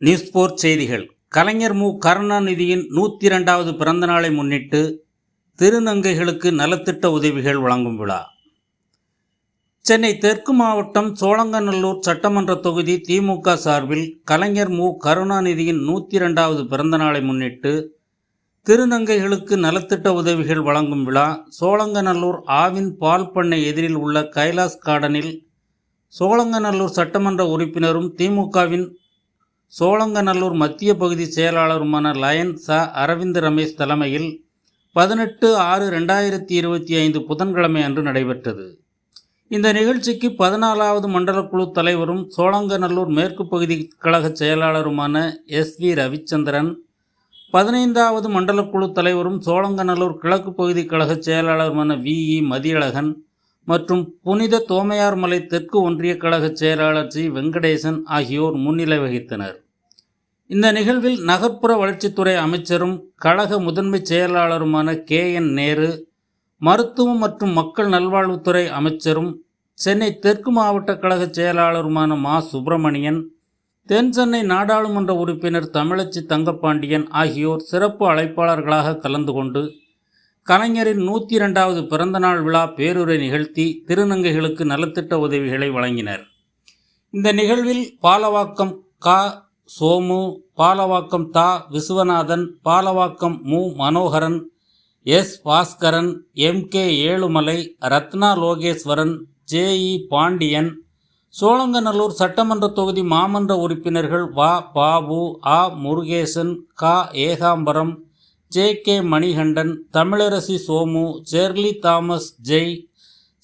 News போர் செய்திகள். கலைஞர் மு. கருணாநிதியின் நூற்றி இரண்டாவது பிறந்த நாளை முன்னிட்டு திருநங்கைகளுக்கு நலத்திட்ட உதவிகள் வழங்கும் விழா. சென்னை தெற்கு மாவட்டம் சோழங்கநல்லூர் சட்டமன்ற தொகுதி திமுக சார்பில் கலைஞர் மு. கருணாநிதியின் நூற்றி இரண்டாவது பிறந்த நாளை முன்னிட்டு திருநங்கைகளுக்கு நலத்திட்ட உதவிகள் வழங்கும் விழா. சோழங்கநல்லூர் ஆவின் பால் பண்ணை எதிரில் உள்ள கைலாஸ் கார்டனில் சோழங்கநல்லூர் சட்டமன்ற உறுப்பினரும் திமுகவின் சோழங்கநல்லூர் மத்திய பகுதி செயலாளருமான லயன் ச. அரவிந்த் ரமேஷ் தலைமையில் பதினெட்டு ஆறு ரெண்டாயிரத்தி இருபத்தி ஐந்து புதன்கிழமை அன்று நடைபெற்றது. இந்த நிகழ்ச்சிக்கு பதினாலாவது மண்டல குழு தலைவரும் சோழங்கநல்லூர் மேற்கு பகுதி கழக செயலாளருமான எஸ். வி. ரவிச்சந்திரன் பதினைந்தாவது மண்டலக்குழு தலைவரும் சோழங்கநல்லூர் கிழக்கு பகுதி கழக செயலாளருமான வி. இ. மதியழகன் மற்றும் புனித தோமையார்மலை தெற்கு ஒன்றிய கழக செயலாளர் ஜி. வெங்கடேசன் ஆகியோர் முன்னிலை வகித்தனர். இந்த நிகழ்வில் நகர்ப்புற வளர்ச்சித்துறை அமைச்சரும் கழக முதன்மை செயலாளருமான கே. என். நேரு மருத்துவம் மற்றும் மக்கள் நல்வாழ்வுத்துறை அமைச்சரும் சென்னை தெற்கு மாவட்ட கழக செயலாளருமான மா. சுப்பிரமணியன் தென் சென்னை நாடாளுமன்ற உறுப்பினர் தமிழச்சி தங்கப்பாண்டியன் ஆகியோர் சிறப்பு அழைப்பாளர்களாக கலந்து கொண்டு கலைஞரின் நூற்றி இரண்டாவது பிறந்தநாள் விழா பேருரை நிகழ்த்தி திருநங்கைகளுக்கு நலத்திட்ட உதவிகளை வழங்கினர். இந்த நிகழ்வில் பாலவாக்கம் கா. சோமு பாலவாக்கம் தா. விஸ்வநாதன் பாலவாக்கம் மு. Manoharan S. Baskaran M. K. Ezhumalai Ratna Lokeswaran J. E. Pandian Sholinganallur சட்டமன்ற தொகுதி மாமன்ற உறுப்பினர்கள் வா. பாபு ஆ. முருகேசன் கா. Ekambaram J K Manikandan Tamilarasi Somu Jerly Thomas Jai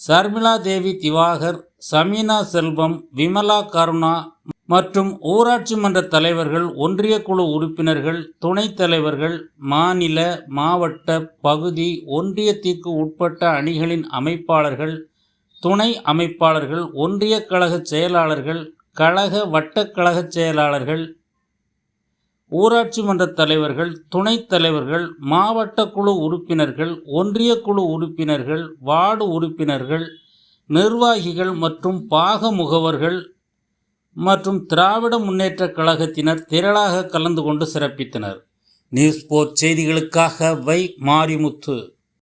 Sharmila Devi Diwakar Sameena Selvam Vimala Karuna மற்றும் ஊராட்சி மன்ற தலைவர்கள் ஒன்றிய குழு உறுப்பினர்கள் துணைத் தலைவர்கள் மாநில மாவட்ட பகுதி ஒன்றியத்திற்கு உட்பட்ட அணிகளின் அமைப்பாளர்கள் துணை அமைப்பாளர்கள் ஒன்றிய கழக செயலாளர்கள் கழக வட்டக்கழக செயலாளர்கள் ஊராட்சி மன்ற தலைவர்கள் துணைத் தலைவர்கள் மாவட்ட குழு உறுப்பினர்கள் ஒன்றிய குழு உறுப்பினர்கள் வார்டு உறுப்பினர்கள் நிர்வாகிகள் மற்றும் பாக முகவர்கள் மற்றும் திராவிட முன்னேற்றக் கழகத்தினர் திரளாக கலந்து கொண்டு சிறப்பித்தனர். நியூஸ் போர்ட் செய்திகளுக்காக வை மாரிமுத்து.